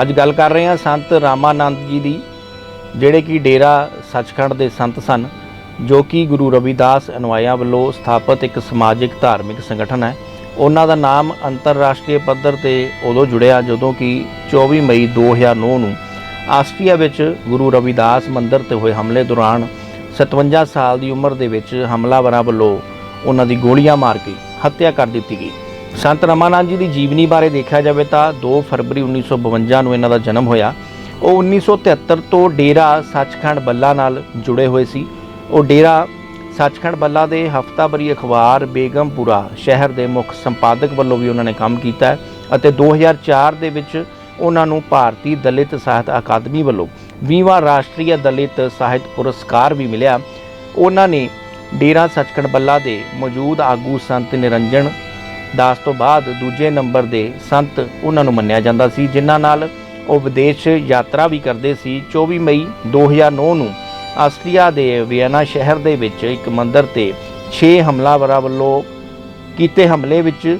ਅੱਜ ਗੱਲ ਕਰ ਰਹੇ ਹਾਂ ਸੰਤ ਰਾਮਾਨੰਦ ਜੀ ਦੀ, ਜਿਹੜੇ ਕਿ ਡੇਰਾ ਸੱਚਖੰਡ ਦੇ ਸੰਤ ਸਨ, ਜੋ ਕਿ ਗੁਰੂ ਰਵਿਦਾਸ ਅਨੁਆਇਆਂ ਵੱਲੋਂ ਸਥਾਪਿਤ ਇੱਕ ਸਮਾਜਿਕ ਧਾਰਮਿਕ ਸੰਗਠਨ ਹੈ। ਉਹਨਾਂ ਦਾ ਨਾਮ ਅੰਤਰਰਾਸ਼ਟਰੀ ਪੱਧਰ ਤੇ ਉਦੋਂ ਜੁੜਿਆ ਜਦੋਂ ਕਿ 24 ਮਈ 2009 ਨੂੰ ਆਸਟਰੀਆ ਵਿੱਚ ਗੁਰੂ ਰਵਿਦਾਸ ਮੰਦਿਰ ਤੇ ਹੋਏ ਹਮਲੇ ਦੌਰਾਨ 57 ਸਾਲ ਦੀ ਉਮਰ ਦੇ ਵਿੱਚ ਹਮਲਾਵਰਾਂ ਵੱਲੋਂ ਉਹਨਾਂ ਦੀ ਗੋਲੀਆਂ ਮਾਰ ਕੇ ਹੱਤਿਆ ਕਰ ਦਿੱਤੀ ਗਈ। ਸੰਤ ਰਮਾਨੰਦ ਜੀ ਦੀ ਜੀਵਨੀ ਬਾਰੇ ਦੇਖਿਆ ਜਾਵੇ ਤਾਂ 2 ਫਰਵਰੀ 1952 ਨੂੰ ਇਹਨਾਂ ਦਾ ਜਨਮ ਹੋਇਆ। ਉਹ 1973 ਤੋਂ ਡੇਰਾ ਸੱਚਖੰਡ ਬੱਲਾ ਨਾਲ ਜੁੜੇ ਹੋਏ ਸੀ। ਉਹ ਡੇਰਾ ਸੱਚਖੰਡ ਬੱਲਾ ਦੇ ਹਫਤਾਵਰੀ ਅਖਬਾਰ ਬੇਗਮਪੁਰਾ ਸ਼ਹਿਰ ਦੇ ਮੁੱਖ ਸੰਪਾਦਕ ਵੱਲੋਂ ਵੀ ਉਹਨਾਂ ਨੇ ਕੰਮ ਕੀਤਾ ਹੈ ਅਤੇ 2004 ਦੇ ਵਿੱਚ ਉਹਨਾਂ ਨੂੰ ਭਾਰਤੀ ਦਲਿਤ ਸਾਹਿਤ ਅਕਾਦਮੀ ਵੱਲੋਂ 20ਵਾਂ ਰਾਸ਼ਟਰੀ ਦਲਿਤ ਸਾਹਿਤ ਪੁਰਸਕਾਰ ਵੀ ਮਿਲਿਆ। ਉਹਨਾਂ ਨੇ ਡੇਰਾ ਸੱਚਖੰਡ ਬੱਲਾ ਦੇ ਮੌਜੂਦ ਆਗੂ ਸੰਤ ਨਿਰੰਜਨ ਦਾਸ ਤੋਂ ਬਾਅਦ ਦੂਜੇ ਨੰਬਰ ਦੇ ਸੰਤ ਉਹਨਾਂ ਨੂੰ ਮੰਨਿਆ ਜਾਂਦਾ ਸੀ, ਜਿਨ੍ਹਾਂ ਨਾਲ ਉਹ ਵਿਦੇਸ਼ ਯਾਤਰਾ ਵੀ ਕਰਦੇ ਸੀ। 24 ਮਈ 2009 ਨੂੰ ਆਸਟਰੀਆ ਦੇ ਵੀਅਨਾ ਸ਼ਹਿਰ ਦੇ ਵਿੱਚ ਇੱਕ ਮੰਦਿਰ ਤੇ 6 ਹਮਲਾਵਰਾਂ ਵੱਲੋਂ ਕੀਤੇ ਹਮਲੇ ਵਿੱਚ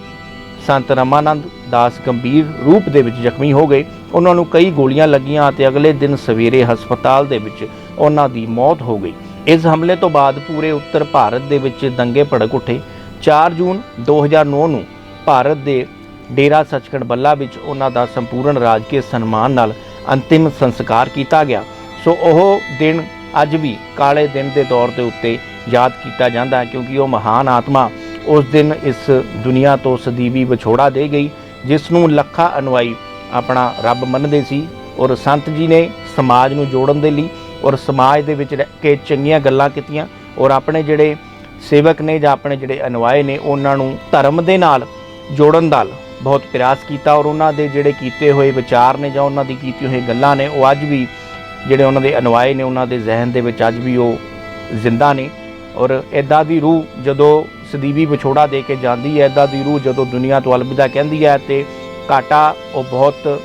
ਸੰਤ ਰਮਾਨੰਦ ਦਾਸ ਗੰਭੀਰ ਰੂਪ ਦੇ ਵਿੱਚ ਜ਼ਖਮੀ ਹੋ ਗਏ। ਉਹਨਾਂ ਨੂੰ ਕਈ ਗੋਲੀਆਂ ਲੱਗੀਆਂ ਅਤੇ ਅਗਲੇ ਦਿਨ ਸਵੇਰੇ ਹਸਪਤਾਲ ਦੇ ਵਿੱਚ ਉਹਨਾਂ ਦੀ ਮੌਤ ਹੋ ਗਈ। ਇਸ ਹਮਲੇ ਤੋਂ ਬਾਅਦ ਪੂਰੇ ਉੱਤਰ ਭਾਰਤ ਦੇ ਵਿੱਚ ਦੰਗੇ ਭੜਕ ਉੱਠੇ। 4 ਜੂਨ 2009 ਨੂੰ ਭਾਰਤ ਦੇ ਡੇਰਾ ਸੱਚਖੰਡ ਬੱਲਾ ਵਿੱਚ ਉਹਨਾਂ ਦਾ ਸੰਪੂਰਨ ਰਾਜਕੀय ਸਨਮਾਨ ਨਾਲ ਅੰਤਿਮ ਸੰਸਕਾਰ ਕੀਤਾ ਗਿਆ। ਸੋ ਉਹ ਦਿਨ ਅੱਜ ਵੀ ਕਾਲੇ ਦਿਨ ਦੇ ਤੌਰ ਦੇ ਉੱਤੇ ਯਾਦ ਕੀਤਾ ਜਾਂਦਾ ਹੈ ਕਿਉਂਕਿ ਉਹ ਮਹਾਨ ਆਤਮਾ ਉਸ ਦਿਨ ਇਸ ਦੁਨੀਆ ਤੋਂ ਸਦੀਵੀ ਵਿਛੋੜਾ ਦੇ ਗਈ, ਜਿਸ ਨੂੰ ਲੱਖਾਂ ਅਨੁਆਈ ਆਪਣਾ ਰੱਬ ਮੰਨਦੇ ਸੀ ਔਰ ਸੰਤ ਜੀ ਨੇ ਸਮਾਜ ਨੂੰ ਜੋੜਨ ਦੇ ਲਈ ਔਰ ਸਮਾਜ ਦੇ ਵਿੱਚ ਰਹਿ ਕੇ ਚੰਗੀਆਂ ਗੱਲਾਂ ਕੀਤੀਆਂ ਔਰ ਆਪਣੇ ਜਿਹੜੇ ਸੇਵਕ ਨੇ ਜਾਂ ਆਪਣੇ ਜਿਹੜੇ ਅਨੁਆਏ ਨੇ, ਉਹਨਾਂ ਨੂੰ ਧਰਮ ਦੇ ਨਾਲ ਜੋੜਨ ਦਾ ਬਹੁਤ ਪ੍ਰਯਾਸ ਕੀਤਾ ਔਰ ਉਹਨਾਂ ਦੇ ਜਿਹੜੇ ਕੀਤੇ ਹੋਏ ਵਿਚਾਰ ਨੇ ਜਾਂ ਉਹਨਾਂ ਦੀ ਕੀਤੀ ਹੋਈ ਗੱਲਾਂ ਨੇ, ਉਹ ਅੱਜ ਵੀ ਜਿਹੜੇ ਉਹਨਾਂ ਦੇ ਅਨੁਆਏ ਨੇ, ਉਹਨਾਂ ਦੇ ਜ਼ਿਹਨ ਦੇ ਵਿੱਚ ਅੱਜ ਵੀ ਉਹ ਜ਼ਿੰਦਾ ਨੇ। ਔਰ ਇਦਾਂ ਦੀ ਰੂਹ ਜਦੋਂ ਸਦੀਵੀ ਵਿਛੋੜਾ ਦੇ ਕੇ ਜਾਂਦੀ ਹੈ ਇਦਾਂ ਦੀ ਰੂਹ ਜਦੋਂ ਦੁਨੀਆ ਤੋਂ ਅਲਵਿਦਾ ਕਹਿੰਦੀ ਹੈ ਤੇ ਘਾਟਾ ਉਹ ਬਹੁਤ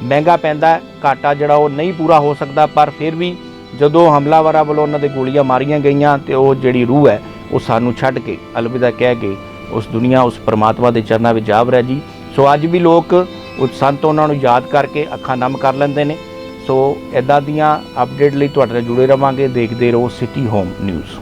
ਮਹਿੰਗਾ ਪੈਂਦਾ ਹੈ। ਘਾਟਾ ਜਿਹੜਾ ਉਹ ਨਹੀਂ ਪੂਰਾ ਹੋ ਸਕਦਾ, ਪਰ ਫਿਰ ਵੀ ਜਦੋਂ ਹਮਲਾਵਰਾਂ ਵੱਲੋਂ ਉਹਨਾਂ ਦੇ ਗੋਲੀਆਂ ਮਾਰੀਆਂ ਗਈਆਂ ਤੇ ਉਹ ਜਿਹੜੀ ਰੂਹ ਹੈ ਉਹ ਸਾਨੂੰ ਛੱਡ ਕੇ, ਅਲਵਿਦਾ ਕਹਿ ਕੇ ਉਸ ਦੁਨੀਆ, ਉਸ ਪ੍ਰਮਾਤਮਾ ਦੇ ਚਰਨਾਂ ਵਿੱਚ ਜਾਵ ਰਿਹਾ ਜੀ। ਸੋ ਅੱਜ ਵੀ ਲੋਕ ਉਸ ਸੰਤ ਉਹਨਾਂ ਨੂੰ ਯਾਦ ਕਰਕੇ ਅੱਖਾਂ ਨਮ ਕਰ ਲੈਂਦੇ ਨੇ। ਸੋ ਇਦਾਂ ਦੀਆਂ ਅਪਡੇਟ ਲਈ ਤੁਹਾਡੇ ਨਾਲ ਜੁੜੇ ਰਵਾਂਗੇ। ਦੇਖਦੇ ਰਹੋ ਸਿਟੀ ਹੋਮ ਨਿਊਜ਼